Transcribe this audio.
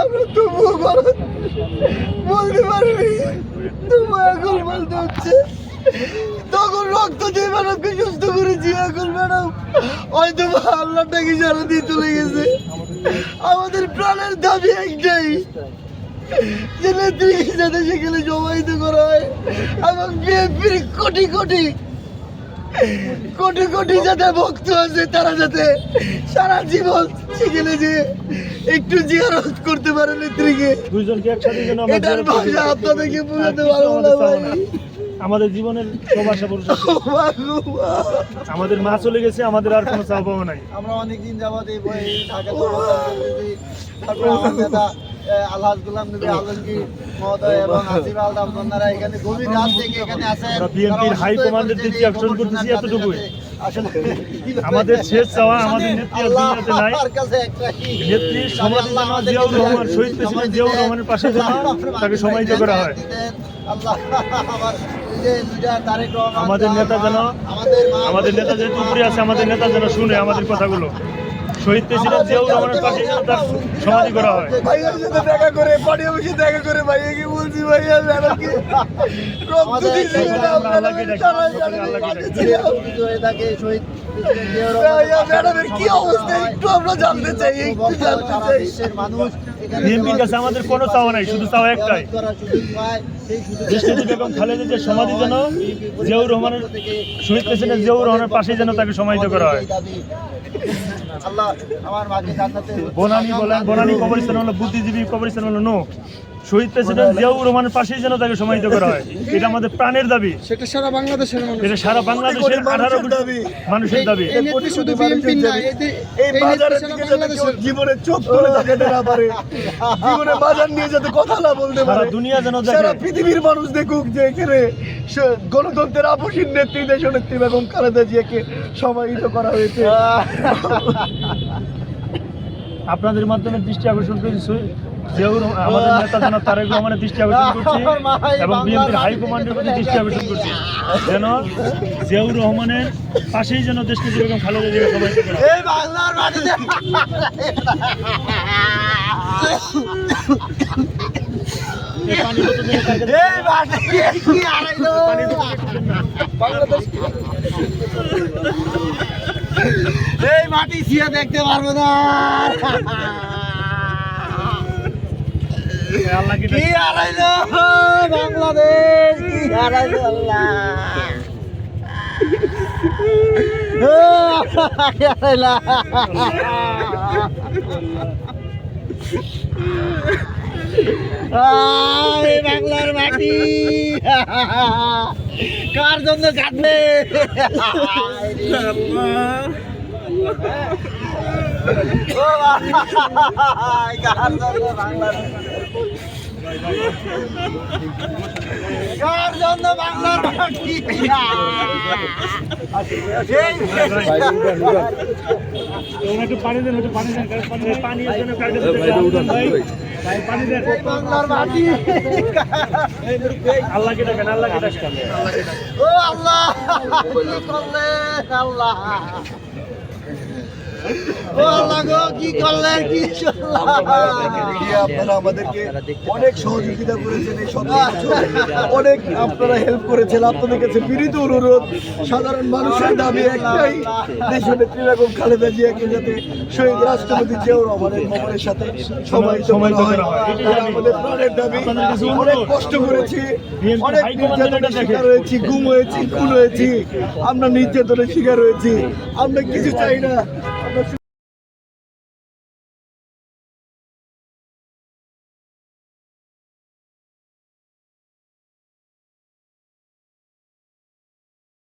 আমরা তবুও ভারত বলতে পারিনি। তবু এখন বলতে হচ্ছে। তখন রক্ত দিয়ে ম্যাডামকে সুস্থ করেছি, এখন ম্যাডাম হয়তো বা আল্লাহটাকে সারা দিয়ে চলে গেছে। আমাদের প্রাণের দাবি একটাই, যে নেত্রীকে যাতে সেখানে জমায়িত করা হয় এবং বিএনপির কোটি কোটি কোটি কোটি যাতে ভক্ত আছে তারা যাতে সারা জীবন সেখানে যে একটু জিয়ারত করতে পারে নেত্রীকে। দুইজনকে একসাথে আমরা এটার ভাষা আপনাদেরকে বোঝাতে পারব না আমাদের ভাই। আমাদের জীবনের সব আশা মা আমাদের মা চলে গেছে আমাদের আর কোনো চাওয়া পাওয়া নাই। আমরা অনেকদিন যাবত এই ঢাকা তারপরে আমার নেতা আহ, আলহাজ গুলাম নবী আলমগীর মহোদয় এবং আসিফ আলদাম বন্যারা এখানে গভীর রাত থেকে এখানে আসেন। আমরা হাই কমান্ডের দিক থেকে করতেছি এতটুকুই। আমাদের শেষ চাওয়া আমাদের নেত্রী আর আল্লাহ দুনিয়াতে নাই। আমার কাছে একটাই নেত্রী সমাজ জিয়াউর রহমান শহীদ প্রেসিডেন্ট জিয়াউর রহমানের পাশে যেন তাকে সমাহিত করা হয়। আমাদের নেতা যেন আমাদের আমাদের নেতা যেহেতু উপরে আছে আমাদের নেতা যেন শুনে আমাদের কথাগুলো। শহীদ প্রেসিডেন্ট জিয়াউর রহমানের পাশে যেন তার সমাধি করা হয়। ভাইয়ার সাথে দেখা করে অফিসে দেখা করে বলছি ভাইয়া রক্ত শহীদ জিয়াউর রহমানের ভাইয়া ম্যাডামের কি অবস্থা একটু আমরা জানতে চাই একটু জানতে সারা চাই। মানুষ বিএনপির কাছে আমাদের কোনো চাওয়া নাই শুধু চাওয়া একটাই। দেশনেত্রী বেগম খালেদা যে সমাধি যেন জিয়াউর রহমানের শহীদ প্রেসিডেন্ট জিয়াউর রহমানের পাশে যেন তাকে সমাহিত করা হয়। আল্লাহ আমার মাকে জান্নাতে বনানী বলেন বনানী কবরস্থান হলো বুদ্ধিজীবী কবরস্থান হলো নো শহীদ প্রেসিডেন্ট জিয়াউর রহমানের পাশেই যেন তাকে সমাহিত করা হয়। এটা আমাদের প্রাণের দাবি। সেটা সারা বাংলাদেশের মানুষ এটা সারা বাংলাদেশের আঠারো কোটি মানুষের দাবি। শুধু বিএনপি না এই বাজারের দিকে যাতে জীবনে চোখ তাকাতে না পারে জীবনে বাজার নিয়ে যাতে কথা না বলতে সারা পারে। দুনিয়া যেন সারা পৃথিবীর মানুষ দেখুক যে এখানে গণতন্ত্রের আপসীর নেত্রী দেশ নেত্রী বেগম খালেদা জিয়াকে সমাহিত করা হয়েছে। আপনাদের মাধ্যমে দৃষ্টি আকর্ষণ করেছি। রহমান- আমাদের নেতা যেন তারেক রহমানের দৃষ্টি আকর্ষণ করছি এবং বিএনপির হাইকমান্ডের প্রতি দৃষ্টি আকর্ষণ করছি। যেন জিয়াউর রহমানের পাশেই যেন দেশকে যেরকম খালেদা জিয়া হয়। এই মাটি ছিয়া দেখতে পারব না। কি বাংলাদেশ কি আল্লাহ? বাংলার মাটি। কার জন্য কাটবে কার জন্য বাংলার কার জন্য বাংলার মাটি? একটু পানি দেন একটু পানি দেন পানি পানি দেন বাংলার মাটি। আল্লাহকে ডাকেন আল্লাহকে ডাকেন ও আল্লাহ আল্লাহ। কি করলেন কি আপনারা আমাদেরকে অনেক সহযোগিতা করেছেন এই অনেক আপনারা হেল্প করেছেন আপনাদের কাছে অনুরোধ। সাধারণ মানুষের দাবি একটাই দেশ নেত্রী বেগম খালেদা জিয়াকে যাতে শহীদ রাষ্ট্রপতি জিয়াউর রহমানের সাথে সমাহিত করা হয়। আমাদের প্রাণের দাবি। অনেক কষ্ট করেছি অনেক নির্যাতনের। শিকার হয়েছি গুম হয়েছি খুন হয়েছি আমরা নির্যাতনের শিকার হয়েছি। আমরা কিছু চাই না